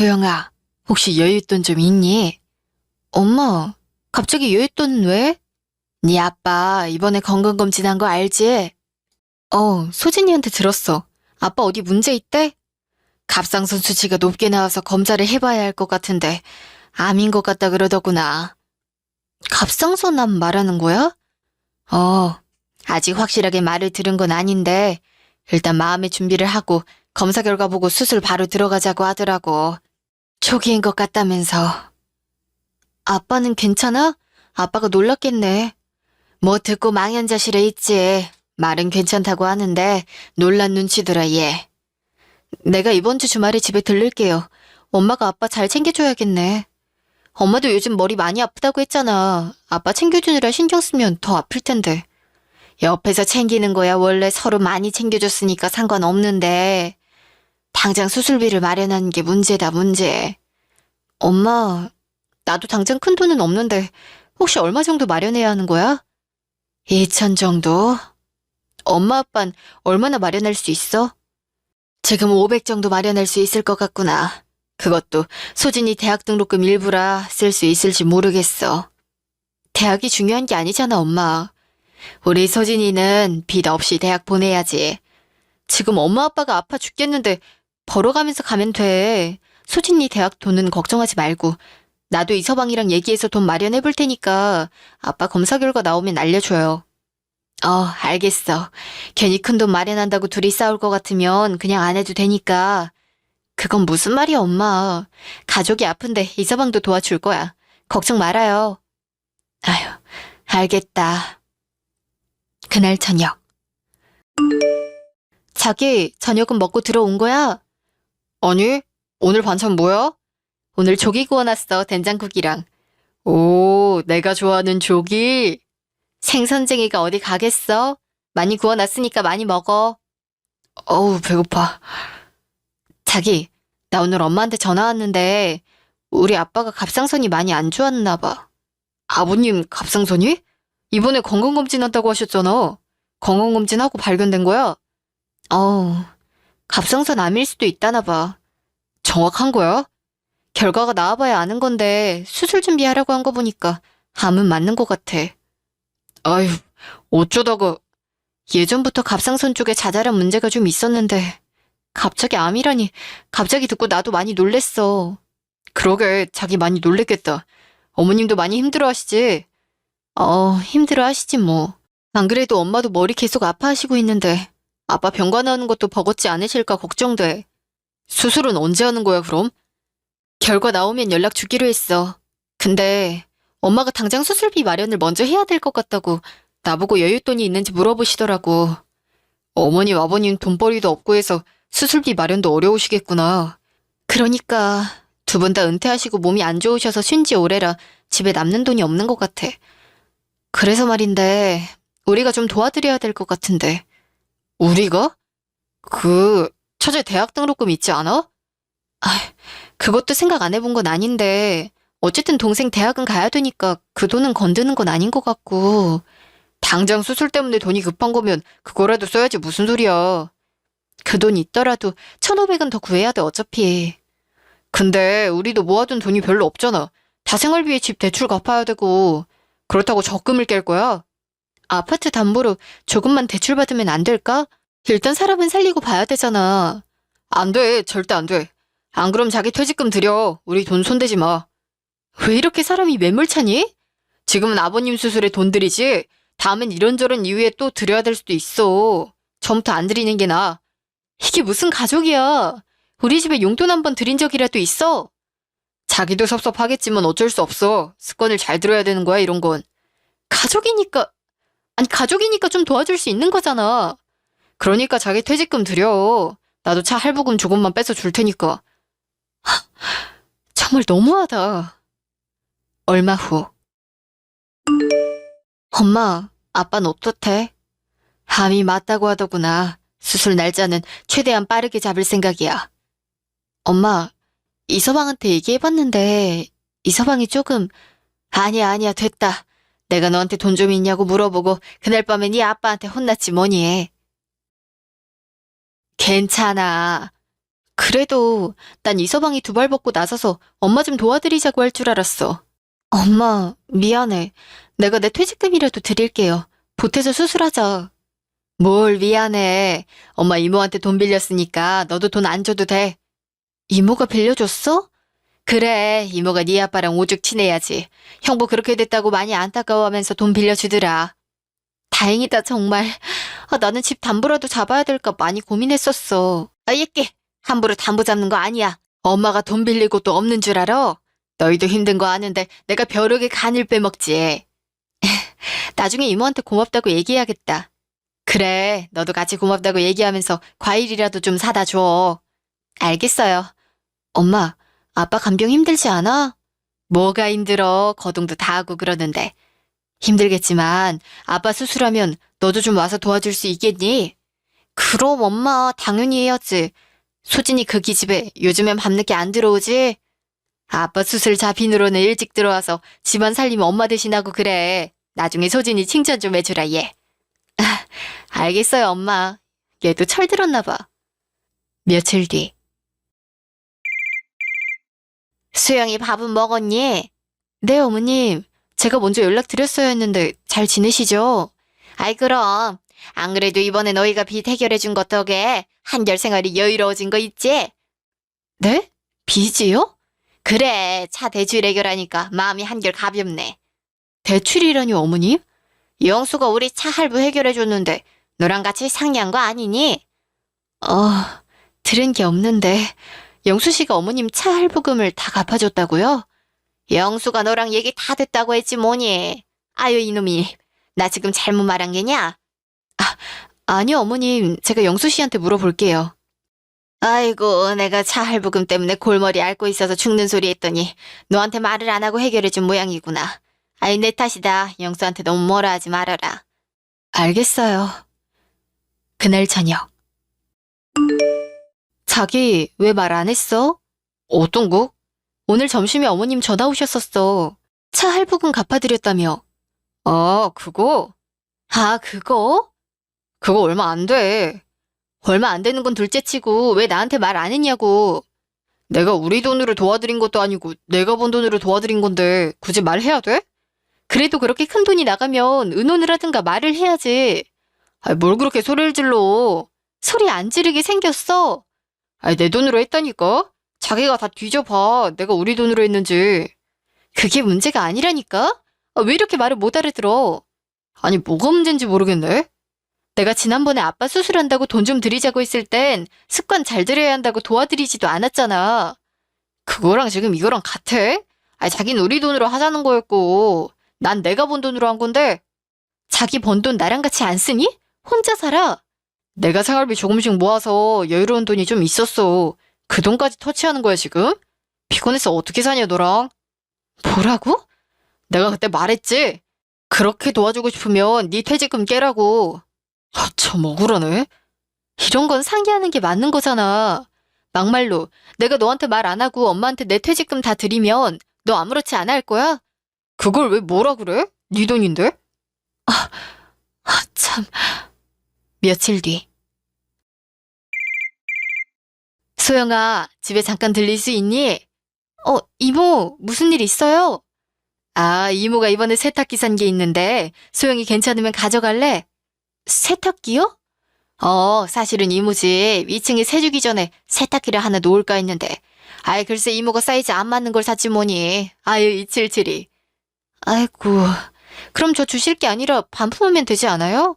소영아, 혹시 여윳돈 좀 있니? 엄마, 갑자기 여윳돈은 왜? 네 아빠 이번에 건강검진한 거 알지? 어, 소진이한테 들었어. 아빠 어디 문제 있대? 갑상선 수치가 높게 나와서 검사를 해봐야 할 것 같은데 암인 것 같다 그러더구나. 갑상선 암 말하는 거야? 어, 아직 확실하게 말을 들은 건 아닌데 일단 마음의 준비를 하고 검사 결과 보고 수술 바로 들어가자고 하더라고. 초기인 것 같다면서. 아빠는 괜찮아? 아빠가 놀랐겠네. 뭐 듣고 망연자실해 있지. 말은 괜찮다고 하는데 놀란 눈치더라 얘. 내가 이번 주 주말에 집에 들를게요. 엄마가 아빠 잘 챙겨줘야겠네. 엄마도 요즘 머리 많이 아프다고 했잖아. 아빠 챙겨주느라 신경 쓰면 더 아플 텐데. 옆에서 챙기는 거야 원래 서로 많이 챙겨줬으니까 상관없는데. 당장 수술비를 마련하는 게 문제다 문제. 엄마, 나도 당장 큰 돈은 없는데 혹시 얼마 정도 마련해야 하는 거야? 2천 정도? 엄마 아빤 얼마나 마련할 수 있어? 지금 500 정도 마련할 수 있을 것 같구나. 그것도 소진이 대학 등록금 일부라 쓸 수 있을지 모르겠어. 대학이 중요한 게 아니잖아, 엄마. 우리 소진이는 빚 없이 대학 보내야지. 지금 엄마 아빠가 아파 죽겠는데 벌어가면서 가면 돼. 소진이 대학 돈은 걱정하지 말고 나도 이 서방이랑 얘기해서 돈 마련해 볼 테니까 아빠 검사 결과 나오면 알려줘요. 어, 알겠어. 괜히 큰 돈 마련한다고 둘이 싸울 것 같으면 그냥 안 해도 되니까. 그건 무슨 말이야, 엄마. 가족이 아픈데 이 서방도 도와줄 거야. 걱정 말아요. 아휴, 알겠다. 그날 저녁. 자기, 저녁은 먹고 들어온 거야? 아니, 오늘 반찬 뭐야? 오늘 조기 구워놨어, 된장국이랑. 오, 내가 좋아하는 조기? 생선쟁이가 어디 가겠어? 많이 구워놨으니까 많이 먹어. 어우, 배고파. 자기, 나 오늘 엄마한테 전화 왔는데, 우리 아빠가 갑상선이 많이 안 좋았나 봐. 아버님, 갑상선이? 이번에 건강검진 한다고 하셨잖아. 건강검진하고 발견된 거야? 어우, 갑상선 암일 수도 있다나 봐. 정확한 거야? 결과가 나와봐야 아는 건데 수술 준비하라고 한 거 보니까 암은 맞는 것 같아. 아유, 어쩌다가 예전부터 갑상선 쪽에 자잘한 문제가 좀 있었는데 갑자기 암이라니 갑자기 듣고 나도 많이 놀랬어. 그러게 자기 많이 놀랬겠다. 어머님도 많이 힘들어하시지? 어, 힘들어하시지 뭐. 안 그래도 엄마도 머리 계속 아파하시고 있는데 아빠 병가 나오는 것도 버겁지 않으실까 걱정돼. 수술은 언제 하는 거야, 그럼? 결과 나오면 연락 주기로 했어. 근데 엄마가 당장 수술비 마련을 먼저 해야 될 것 같다고 나보고 여윳돈이 있는지 물어보시더라고. 어머님, 아버님 돈벌이도 없고 해서 수술비 마련도 어려우시겠구나. 그러니까 두 분 다 은퇴하시고 몸이 안 좋으셔서 쉰 지 오래라 집에 남는 돈이 없는 것 같아. 그래서 말인데 우리가 좀 도와드려야 될 것 같은데. 우리가? 그 처제 대학 등록금 있지 않아? 아, 그것도 생각 안 해본 건 아닌데 어쨌든 동생 대학은 가야 되니까 그 돈은 건드는 건 아닌 것 같고 당장 수술 때문에 돈이 급한 거면 그거라도 써야지 무슨 소리야. 그 돈 있더라도 1,500은 더 구해야 돼 어차피. 근데 우리도 모아둔 돈이 별로 없잖아. 다 생활비에 집 대출 갚아야 되고 그렇다고 적금을 깰 거야? 아파트 담보로 조금만 대출 받으면 안 될까? 일단 사람은 살리고 봐야 되잖아. 안 돼, 절대 안 돼. 안 그럼 자기 퇴직금 드려. 우리 돈 손대지 마. 왜 이렇게 사람이 매몰차니? 지금은 아버님 수술에 돈 들이지? 다음엔 이런저런 이유에 또 드려야 될 수도 있어. 처음부터 안 드리는 게 나아. 이게 무슨 가족이야. 우리 집에 용돈 한 번 드린 적이라도 있어? 자기도 섭섭하겠지만 어쩔 수 없어. 습관을 잘 들어야 되는 거야, 이런 건. 가족이니까, 아니, 가족이니까 좀 도와줄 수 있는 거잖아. 그러니까 자기 퇴직금 드려. 나도 차 할부금 조금만 빼서 줄 테니까. 하, 정말 너무하다. 얼마 후. 엄마, 아빠는 어떻대? 암이 맞다고 하더구나. 수술 날짜는 최대한 빠르게 잡을 생각이야. 엄마, 이서방한테 얘기해봤는데, 이서방이 조금, 아니야, 아니야, 됐다. 내가 너한테 돈 좀 있냐고 물어보고, 그날 밤에 네 아빠한테 혼났지 뭐니. 괜찮아. 그래도 난 이서방이 두발 벗고 나서서 엄마 좀 도와드리자고 할 줄 알았어. 엄마, 미안해. 내가 내 퇴직금이라도 드릴게요. 보태서 수술하자. 뭘 미안해. 엄마 이모한테 돈 빌렸으니까 너도 돈 안 줘도 돼. 이모가 빌려줬어? 그래, 이모가 네 아빠랑 오죽 친해야지. 형부 그렇게 됐다고 많이 안타까워하면서 돈 빌려주더라. 다행이다, 정말. 아, 나는 집 담보라도 잡아야 될까 많이 고민했었어. 아, 얘께 함부로 담보 잡는 거 아니야. 엄마가 돈 빌릴 곳도 없는 줄 알아? 너희도 힘든 거 아는데 내가 벼룩에 간을 빼먹지. 나중에 이모한테 고맙다고 얘기해야겠다. 그래, 너도 같이 고맙다고 얘기하면서 과일이라도 좀 사다 줘. 알겠어요. 엄마, 아빠 간병 힘들지 않아? 뭐가 힘들어? 거동도 다 하고 그러는데. 힘들겠지만 아빠 수술하면 너도 좀 와서 도와줄 수 있겠니? 그럼 엄마 당연히 해야지. 소진이 그 기집애 요즘엔 밤늦게 안 들어오지? 아빠 수술 자빈으로는 일찍 들어와서 집안 살림 엄마 대신하고 그래. 나중에 소진이 칭찬 좀 해주라 얘. 아, 알겠어요 엄마. 얘도 철들었나 봐. 며칠 뒤. 수영이 밥은 먹었니? 네 어머님. 제가 먼저 연락드렸어야 했는데 잘 지내시죠? 아이 그럼. 안 그래도 이번에 너희가 빚 해결해준 것 덕에 한결 생활이 여유로워진 거 있지? 네? 빚이요? 그래, 차 대출 해결하니까 마음이 한결 가볍네. 대출이라니 어머님? 영수가 우리 차 할부 해결해줬는데 너랑 같이 상의한 거 아니니? 어, 들은 게 없는데 영수 씨가 어머님 차 할부금을 다 갚아줬다고요? 영수가 너랑 얘기 다 됐다고 했지 뭐니? 아유 이놈이 나 지금 잘못 말한 게냐? 아, 아니요 어머님 제가 영수 씨한테 물어볼게요. 아이고 내가 차 할부금 때문에 골머리 앓고 있어서 죽는 소리 했더니 너한테 말을 안 하고 해결해준 모양이구나. 아이 내 탓이다. 영수한테 너무 뭐라 하지 말아라. 알겠어요. 그날 저녁. 자기 왜 말 안 했어? 어떤 거? 오늘 점심에 어머님 전화 오셨었어. 차 할부금 갚아드렸다며. 아, 그거? 아, 그거? 그거 얼마 안 돼. 얼마 안 되는 건 둘째치고 왜 나한테 말 안 했냐고. 내가 우리 돈으로 도와드린 것도 아니고 내가 번 돈으로 도와드린 건데 굳이 말해야 돼? 그래도 그렇게 큰 돈이 나가면 의논을 하든가 말을 해야지. 아이, 뭘 그렇게 소리를 질러. 소리 안 지르게 생겼어. 아이, 내 돈으로 했다니까? 자기가 다 뒤져봐. 내가 우리 돈으로 했는지. 그게 문제가 아니라니까? 아, 왜 이렇게 말을 못 알아들어? 아니, 뭐가 문제인지 모르겠네? 내가 지난번에 아빠 수술한다고 돈 좀 드리자고 했을 땐 습관 잘 들여야 한다고 도와드리지도 않았잖아. 그거랑 지금 이거랑 같아? 아니, 자긴 우리 돈으로 하자는 거였고, 난 내가 번 돈으로 한 건데, 자기 번 돈 나랑 같이 안 쓰니? 혼자 살아. 내가 생활비 조금씩 모아서 여유로운 돈이 좀 있었어. 그 돈까지 터치하는 거야, 지금? 피곤해서 어떻게 사냐, 너랑? 뭐라고? 내가 그때 말했지? 그렇게 도와주고 싶으면 네 퇴직금 깨라고. 아, 참 억울하네. 이런 건 상의하는 게 맞는 거잖아. 막말로 내가 너한테 말 안 하고 엄마한테 내 퇴직금 다 드리면 너 아무렇지 않아 할 거야? 그걸 왜 뭐라 그래? 네 돈인데? 아, 아, 참. 며칠 뒤. 소영아, 집에 잠깐 들릴 수 있니? 어, 이모, 무슨 일 있어요? 아, 이모가 이번에 세탁기 산 게 있는데, 소영이 괜찮으면 가져갈래? 세탁기요? 어, 사실은 이모 집 2층에 세주기 전에 세탁기를 하나 놓을까 했는데, 아이, 글쎄 이모가 사이즈 안 맞는 걸 샀지 뭐니. 아유, 277이. 아이고, 그럼 저 주실 게 아니라 반품하면 되지 않아요?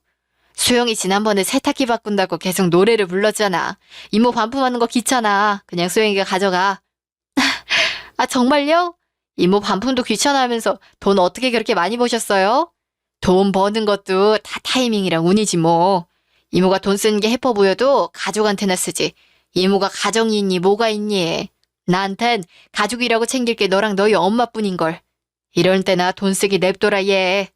소영이 지난번에 세탁기 바꾼다고 계속 노래를 불렀잖아. 이모 반품하는 거 귀찮아. 그냥 소영이가 가져가. 아, 정말요? 이모 반품도 귀찮아하면서 돈 어떻게 그렇게 많이 버셨어요? 돈 버는 것도 다 타이밍이랑 운이지 뭐. 이모가 돈 쓰는 게 해퍼 보여도 가족한테나 쓰지. 이모가 가정이 있니 뭐가 있니. 나한텐 가족이라고 챙길 게 너랑 너희 엄마뿐인걸. 이럴 때나 돈 쓰기 냅둬라 얘.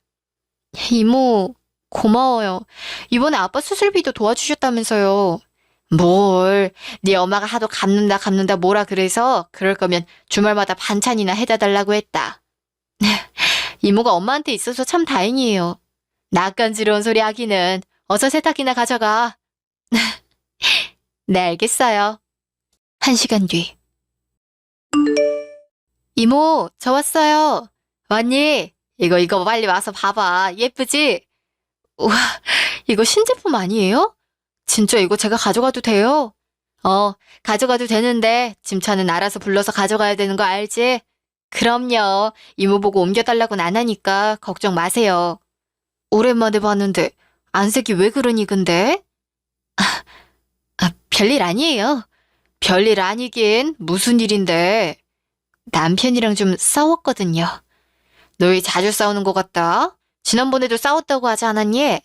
이모 고마워요. 이번에 아빠 수술비도 도와주셨다면서요. 뭘, 네 엄마가 하도 갚는다 갚는다 뭐라 그래서 그럴 거면 주말마다 반찬이나 해다 달라고 했다. 이모가 엄마한테 있어서 참 다행이에요. 낯간지러운 소리 하기는 어서 세탁기나 가져가. 네, 알겠어요. 한 시간 뒤. 이모, 저 왔어요. 왔니? 이거, 이거 빨리 와서 봐봐. 예쁘지? 우와, 이거 신제품 아니에요? 진짜 이거 제가 가져가도 돼요? 어, 가져가도 되는데, 짐차는 알아서 불러서 가져가야 되는 거 알지? 그럼요. 이모 보고 옮겨달라고는 안 하니까 걱정 마세요. 오랜만에 봤는데, 안색이 왜 그러니, 근데? 아, 아, 별일 아니에요. 별일 아니긴 무슨 일인데. 남편이랑 좀 싸웠거든요. 너희 자주 싸우는 것 같다. 지난번에도 싸웠다고 하지 않았니?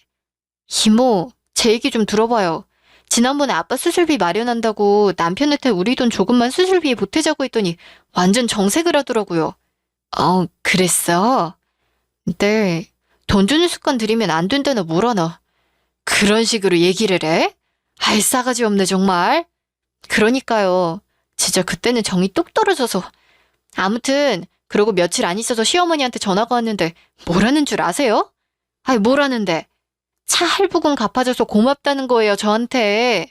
이모, 제 얘기 좀 들어봐요. 지난번에 아빠 수술비 마련한다고 남편한테 우리 돈 조금만 수술비에 보태자고 했더니 완전 정색을 하더라고요. 어, 그랬어? 네. 돈 주는 습관 들이면 안 된다나 뭐라나. 그런 식으로 얘기를 해? 아이, 싸가지 없네, 정말. 그러니까요. 진짜 그때는 정이 뚝 떨어져서. 아무튼, 그러고 며칠 안 있어서 시어머니한테 전화가 왔는데, 뭐라는 줄 아세요? 아이, 뭐라는데? 차 할부금 갚아줘서 고맙다는 거예요, 저한테.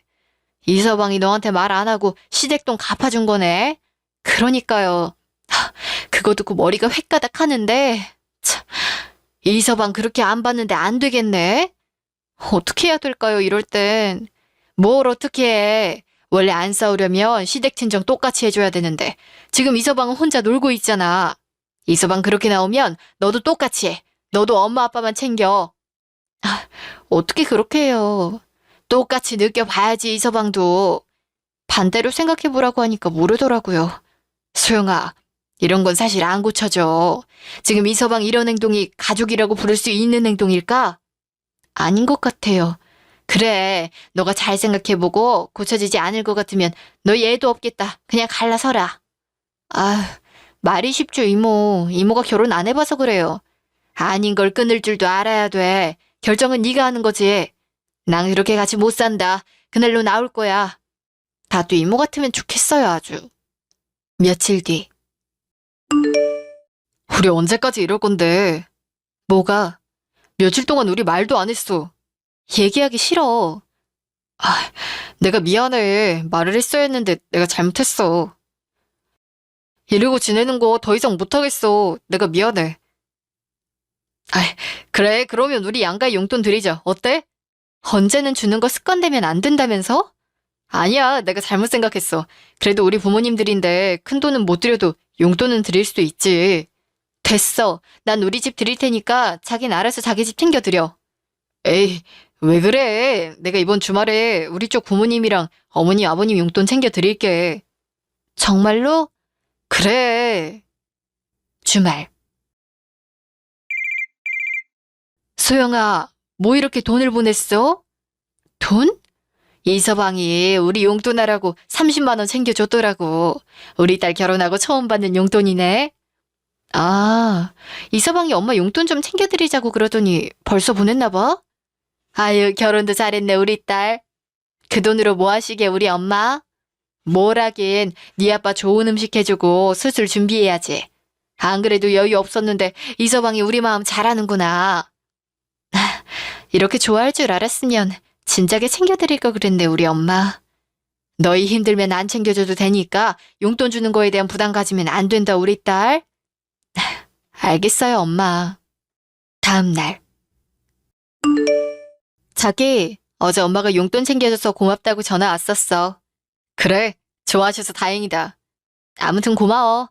이서방이 너한테 말 안 하고 시댁돈 갚아준 거네. 그러니까요. 하, 그거 듣고 머리가 획가닥 하는데, 참, 이서방 그렇게 안 받는데 안 되겠네? 어떻게 해야 될까요, 이럴 땐? 뭘 어떻게 해? 원래 안 싸우려면 시댁 친정 똑같이 해줘야 되는데, 지금 이서방은 혼자 놀고 있잖아. 이서방 그렇게 나오면 너도 똑같이 해. 너도 엄마 아빠만 챙겨. 아, 어떻게 그렇게 해요? 똑같이 느껴봐야지, 이서방도. 반대로 생각해보라고 하니까 모르더라고요. 소영아, 이런 건 사실 안 고쳐져. 지금 이서방 이런 행동이 가족이라고 부를 수 있는 행동일까? 아닌 것 같아요. 그래, 너가 잘 생각해보고 고쳐지지 않을 것 같으면 너 얘도 없겠다. 그냥 갈라서라. 아, 말이 쉽죠, 이모. 이모가 결혼 안 해봐서 그래요. 아닌 걸 끊을 줄도 알아야 돼. 결정은 네가 하는 거지. 난 이렇게 같이 못 산다. 그날로 나올 거야. 나도 이모 같으면 좋겠어요, 아주. 며칠 뒤. 우리 언제까지 이럴 건데? 뭐가? 며칠 동안 우리 말도 안 했어. 얘기하기 싫어. 아, 내가 미안해. 말을 했어야 했는데 내가 잘못했어. 이러고 지내는 거 더 이상 못하겠어. 내가 미안해. 아, 그래. 그러면 우리 양가에 용돈 드리자. 어때? 언제는 주는 거 습관되면 안 된다면서? 아니야. 내가 잘못 생각했어. 그래도 우리 부모님들인데 큰 돈은 못 드려도 용돈은 드릴 수도 있지. 됐어. 난 우리 집 드릴 테니까 자긴 알아서 자기 집 챙겨 드려. 에이, 왜 그래? 내가 이번 주말에 우리 쪽 부모님이랑 어머니, 아버님 용돈 챙겨 드릴게. 정말로? 그래. 주말. 소영아, 뭐 이렇게 돈을 보냈어? 돈? 이서방이 우리 용돈하라고 30만 원 챙겨줬더라고. 우리 딸 결혼하고 처음 받는 용돈이네. 아, 이서방이 엄마 용돈 좀 챙겨드리자고 그러더니 벌써 보냈나 봐? 아유, 결혼도 잘했네, 우리 딸. 그 돈으로 뭐 하시게, 우리 엄마? 뭘 하긴, 네 아빠 좋은 음식 해주고 수술 준비해야지. 안 그래도 여유 없었는데 이서방이 우리 마음 잘하는구나. 이렇게 좋아할 줄 알았으면 진작에 챙겨드릴 거 그랬네, 우리 엄마. 너희 힘들면 안 챙겨줘도 되니까 용돈 주는 거에 대한 부담 가지면 안 된다, 우리 딸. 알겠어요, 엄마. 다음 날. 자기, 어제 엄마가 용돈 챙겨줘서 고맙다고 전화 왔었어. 그래, 좋아하셔서 다행이다. 아무튼 고마워.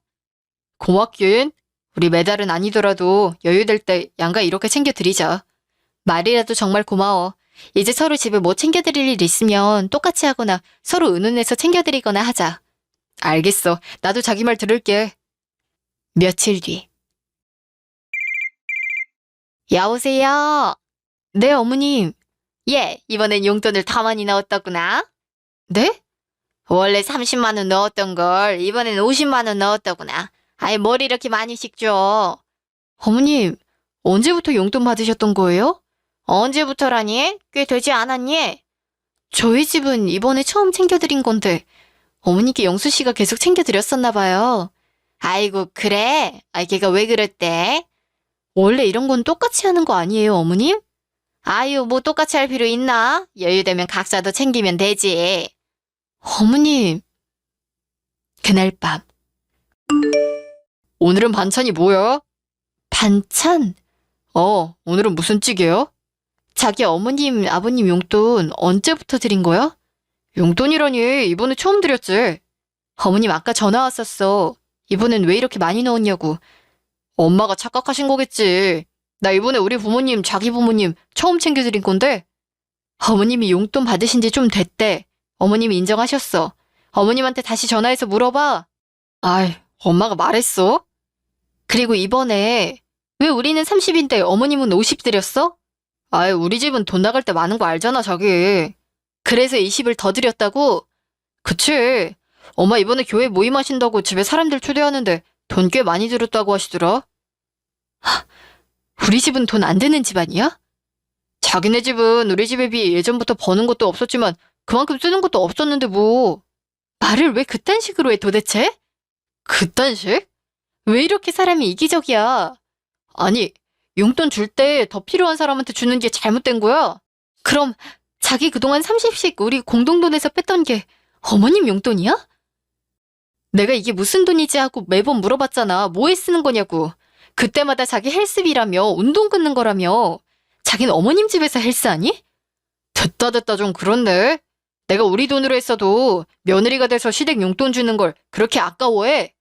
고맙긴. 우리 매달은 아니더라도 여유될 때 양가 이렇게 챙겨드리자. 말이라도 정말 고마워. 이제 서로 집에 뭐 챙겨드릴 일 있으면 똑같이 하거나 서로 의논해서 챙겨드리거나 하자. 알겠어. 나도 자기 말 들을게. 며칠 뒤. 여보세요. 네, 어머님. 예, 이번엔 용돈을 다 많이 넣었더구나. 네? 원래 30만 원 넣었던 걸 이번엔 50만 원 넣었더구나. 아예 뭘 이렇게 많이씩 줘. 어머님, 언제부터 용돈 받으셨던 거예요? 언제부터라니? 꽤 되지 않았니? 저희 집은 이번에 처음 챙겨드린 건데 어머니께 영수 씨가 계속 챙겨드렸었나 봐요. 아이고 그래? 아 걔가 왜 그랬대? 원래 이런 건 똑같이 하는 거 아니에요, 어머님? 아유 뭐 똑같이 할 필요 있나? 여유되면 각자도 챙기면 되지. 어머님, 그날 밤. 오늘은 반찬이 뭐야? 반찬? 어, 오늘은 무슨 찌개야? 자기 어머님, 아버님 용돈 언제부터 드린 거야? 용돈이라니, 이번에 처음 드렸지. 어머님 아까 전화 왔었어. 이번엔 왜 이렇게 많이 넣었냐고. 엄마가 착각하신 거겠지. 나 이번에 우리 부모님, 자기 부모님 처음 챙겨드린 건데, 어머님이 용돈 받으신 지 좀 됐대. 어머님이 인정하셨어. 어머님한테 다시 전화해서 물어봐. 아이, 엄마가 말했어? 그리고 이번에 왜 우리는 30인데 어머님은 50 드렸어? 아이, 우리 집은 돈 나갈 때 많은 거 알잖아, 자기. 그래서 20을 더 드렸다고? 그치. 엄마 이번에 교회 모임 하신다고 집에 사람들 초대하는데 돈 꽤 많이 들었다고 하시더라. 하, 우리 집은 돈 안 드는 집안이야? 자기네 집은 우리 집에 비해 예전부터 버는 것도 없었지만 그만큼 쓰는 것도 없었는데 뭐. 말을 왜 그딴 식으로 해 도대체? 그딴 식? 왜 이렇게 사람이 이기적이야? 아니, 용돈 줄 때 더 필요한 사람한테 주는 게 잘못된 거야? 그럼 자기 그동안 30씩 우리 공동돈에서 뺐던 게 어머님 용돈이야? 내가 이게 무슨 돈이지 하고 매번 물어봤잖아. 뭐에 쓰는 거냐고. 그때마다 자기 헬스비라며 운동 끊는 거라며. 자기는 어머님 집에서 헬스하니? 됐다 됐다 좀 그렇네. 내가 우리 돈으로 했어도 며느리가 돼서 시댁 용돈 주는 걸 그렇게 아까워해.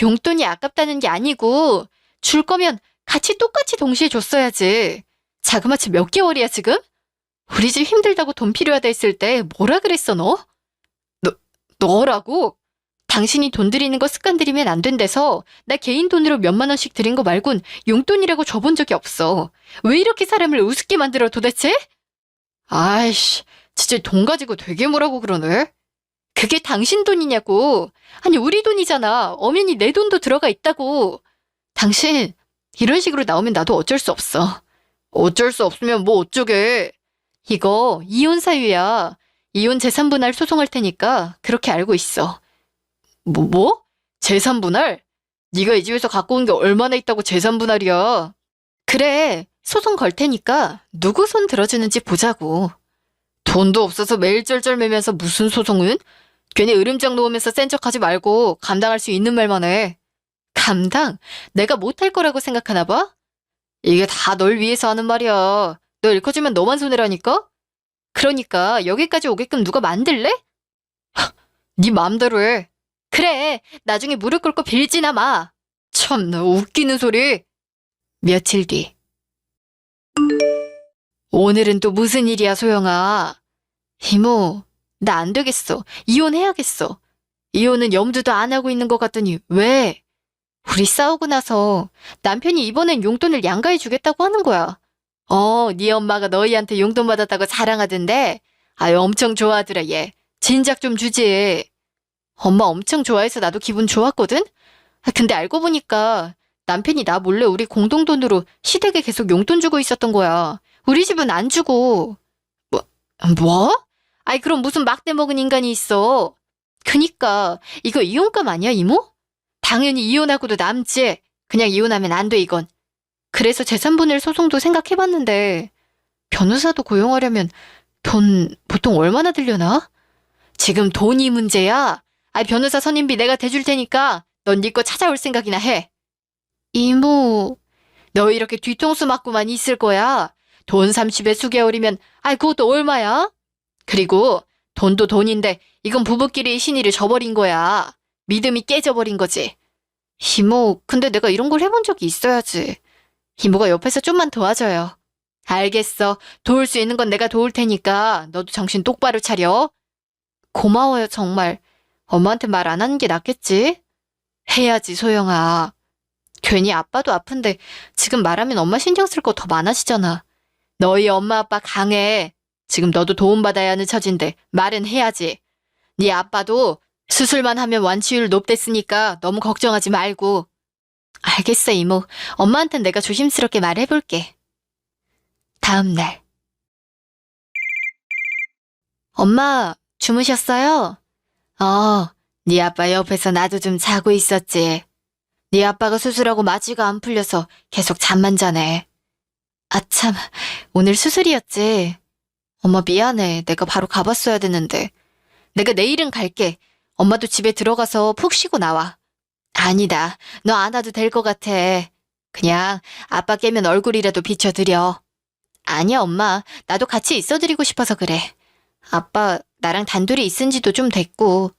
용돈이 아깝다는 게 아니고 줄 거면 같이 똑같이 동시에 줬어야지. 자그마치 몇 개월이야 지금? 우리 집 힘들다고 돈 필요하다 했을 때 뭐라 그랬어 너? 너 너라고? 당신이 돈 드리는 거 습관 들이면 안 된대서 나 개인 돈으로 몇만 원씩 드린 거 말곤 용돈이라고 줘본 적이 없어. 왜 이렇게 사람을 우습게 만들어 도대체? 아이씨, 진짜 돈 가지고 되게 뭐라고 그러네. 그게 당신 돈이냐고. 아니 우리 돈이잖아. 엄연히 내 돈도 들어가 있다고. 당신 이런 식으로 나오면 나도 어쩔 수 없어. 어쩔 수 없으면 뭐 어쩌게. 이거 이혼 사유야. 이혼 재산 분할 소송할 테니까 그렇게 알고 있어. 뭐 뭐? 재산 분할? 네가 이 집에서 갖고 온 게 얼마나 있다고 재산 분할이야. 그래. 소송 걸 테니까 누구 손 들어주는지 보자고. 돈도 없어서 매일 쩔쩔매면서 무슨 소송은? 괜히 으름장 놓으면서 센 척하지 말고 감당할 수 있는 말만 해. 감당? 내가 못할 거라고 생각하나 봐? 이게 다 널 위해서 하는 말이야. 너 일커지면 너만 손해라니까? 그러니까 여기까지 오게끔 누가 만들래? 하, 네 마음대로 해. 그래, 나중에 무릎 꿇고 빌지나 마. 참나 웃기는 소리. 며칠 뒤. 오늘은 또 무슨 일이야, 소영아. 이모, 나 안 되겠어. 이혼해야겠어. 이혼은 염두도 안 하고 있는 것 같더니 왜? 우리 싸우고 나서 남편이 이번엔 용돈을 양가해 주겠다고 하는 거야. 어, 네 엄마가 너희한테 용돈 받았다고 자랑하던데. 아유, 엄청 좋아하더라, 얘. 진작 좀 주지. 엄마 엄청 좋아해서 나도 기분 좋았거든? 아, 근데 알고 보니까 남편이 나 몰래 우리 공동돈으로 시댁에 계속 용돈 주고 있었던 거야. 우리 집은 안 주고. 뭐, 뭐? 아이, 그럼 무슨 막대 먹은 인간이 있어. 그니까, 이거 이혼감 아니야, 이모? 당연히 이혼하고도 남지. 그냥 이혼하면 안 돼, 이건. 그래서 재산분할 소송도 생각해봤는데, 변호사도 고용하려면 돈 보통 얼마나 들려나? 지금 돈이 문제야. 아이, 변호사 선임비 내가 대줄 테니까 넌 네 거 찾아올 생각이나 해. 이모, 너 이렇게 뒤통수 맞고만 있을 거야. 돈 30에 수개월이면, 아이, 그것도 얼마야? 그리고 돈도 돈인데 이건 부부끼리 신의를 저버린 거야. 믿음이 깨져버린 거지. 이모, 근데 내가 이런 걸 해본 적이 있어야지. 이모가 옆에서 좀만 도와줘요. 알겠어. 도울 수 있는 건 내가 도울 테니까 너도 정신 똑바로 차려. 고마워요, 정말. 엄마한테 말 안 하는 게 낫겠지? 해야지, 소영아. 괜히 아빠도 아픈데 지금 말하면 엄마 신경 쓸 거 더 많아지잖아. 너희 엄마 아빠 강해. 지금 너도 도움받아야 하는 처진데 말은 해야지. 네 아빠도 수술만 하면 완치율 높댔으니까 너무 걱정하지 말고. 알겠어, 이모. 엄마한텐 내가 조심스럽게 말해볼게. 다음 날. 엄마, 주무셨어요? 어, 네 아빠 옆에서 나도 좀 자고 있었지. 네 아빠가 수술하고 마취가 안 풀려서 계속 잠만 자네. 아참, 오늘 수술이었지. 엄마 미안해. 내가 바로 가봤어야 되는데. 내가 내일은 갈게. 엄마도 집에 들어가서 푹 쉬고 나와. 아니다. 너 안 와도 될 것 같아. 그냥 아빠 깨면 얼굴이라도 비춰드려. 아니야, 엄마. 나도 같이 있어드리고 싶어서 그래. 아빠, 나랑 단둘이 있은 지도 좀 됐고.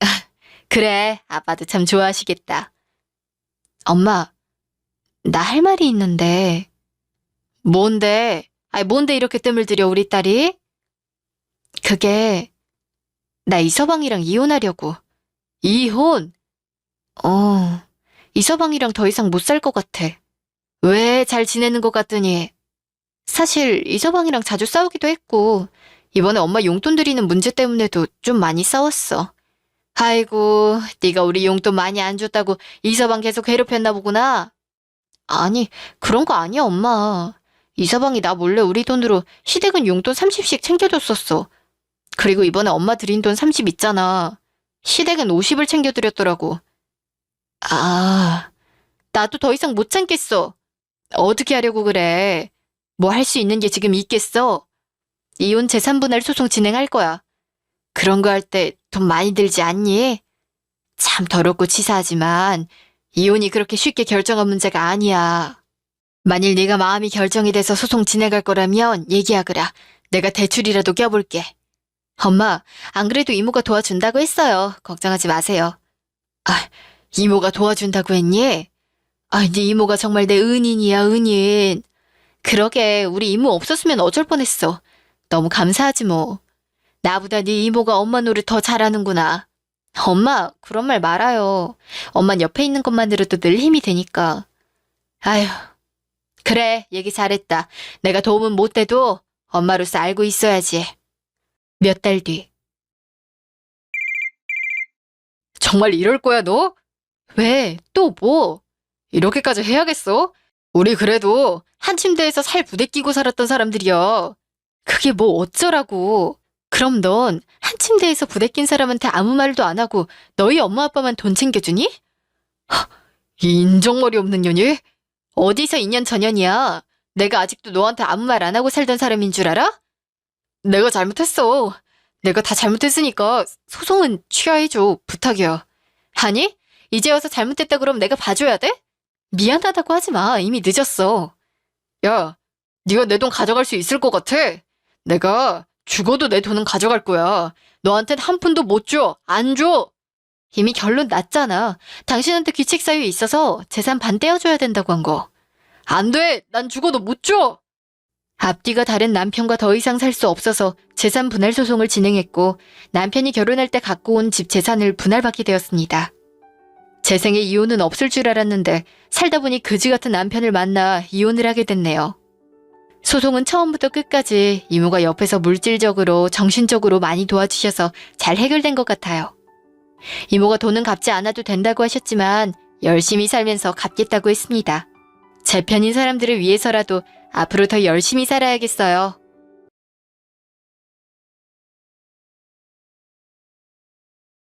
그래, 아빠도 참 좋아하시겠다. 엄마, 나 할 말이 있는데. 뭔데? 아니, 뭔데 이렇게 뜸을 들여, 우리 딸이? 그게, 나 이서방이랑 이혼하려고. 이혼? 어, 이서방이랑 더 이상 못 살 것 같아. 왜 잘 지내는 것 같더니. 사실 이서방이랑 자주 싸우기도 했고, 이번에 엄마 용돈 드리는 문제 때문에도 좀 많이 싸웠어. 아이고, 네가 우리 용돈 많이 안 줬다고 이서방 계속 괴롭혔나 보구나. 아니, 그런 거 아니야, 엄마. 이서방이 나 몰래 우리 돈으로 시댁은 용돈 30씩 챙겨줬었어. 그리고 이번에 엄마 드린 돈 30 있잖아. 시댁은 50을 챙겨드렸더라고. 아, 나도 더 이상 못 참겠어. 어떻게 하려고 그래? 뭐 할 수 있는 게 지금 있겠어? 이혼 재산분할 소송 진행할 거야. 그런 거 할 때 돈 많이 들지 않니? 참 더럽고 치사하지만 이혼이 그렇게 쉽게 결정한 문제가 아니야. 만일 네가 마음이 결정이 돼서 소송 진행할 거라면 얘기하거라. 내가 대출이라도 껴볼게. 엄마, 안 그래도 이모가 도와준다고 했어요. 걱정하지 마세요. 아, 이모가 도와준다고 했니? 아, 네 이모가 정말 내 은인이야, 은인. 그러게, 우리 이모 없었으면 어쩔 뻔했어. 너무 감사하지 뭐. 나보다 네 이모가 엄마 노릇 더 잘하는구나. 엄마, 그런 말 말아요. 엄만 옆에 있는 것만으로도 늘 힘이 되니까. 아휴. 그래, 얘기 잘했다. 내가 도움은 못 돼도 엄마로서 알고 있어야지. 몇 달 뒤. 정말 이럴 거야, 너? 왜? 또 뭐? 이렇게까지 해야겠어? 우리 그래도 한 침대에서 살 부대끼고 살았던 사람들이야. 그게 뭐 어쩌라고. 그럼 넌 한 침대에서 부대낀 사람한테 아무 말도 안 하고 너희 엄마 아빠만 돈 챙겨주니? 하, 이 인정머리 없는 년이? 어디서 2년 전년이야? 내가 아직도 너한테 아무 말 안 하고 살던 사람인 줄 알아? 내가 잘못했어. 내가 다 잘못했으니까 소송은 취하해줘. 부탁이야. 아니? 이제 와서 잘못했다 그럼 내가 봐줘야 돼? 미안하다고 하지 마. 이미 늦었어. 야, 네가 내 돈 가져갈 수 있을 것 같아? 내가 죽어도 내 돈은 가져갈 거야. 너한텐 한 푼도 못 줘. 안 줘. 이미 결론 났잖아. 당신한테 귀책 사유에 있어서 재산 반 떼어줘야 된다고 한 거. 안 돼. 난 죽어도 못 줘. 앞뒤가 다른 남편과 더 이상 살 수 없어서 재산 분할 소송을 진행했고 남편이 결혼할 때 갖고 온 집 재산을 분할받게 되었습니다. 제 생에 이혼은 없을 줄 알았는데 살다 보니 그지 같은 남편을 만나 이혼을 하게 됐네요. 소송은 처음부터 끝까지 이모가 옆에서 물질적으로 정신적으로 많이 도와주셔서 잘 해결된 것 같아요. 이모가 돈은 갚지 않아도 된다고 하셨지만 열심히 살면서 갚겠다고 했습니다. 제 편인 사람들을 위해서라도 앞으로 더 열심히 살아야겠어요.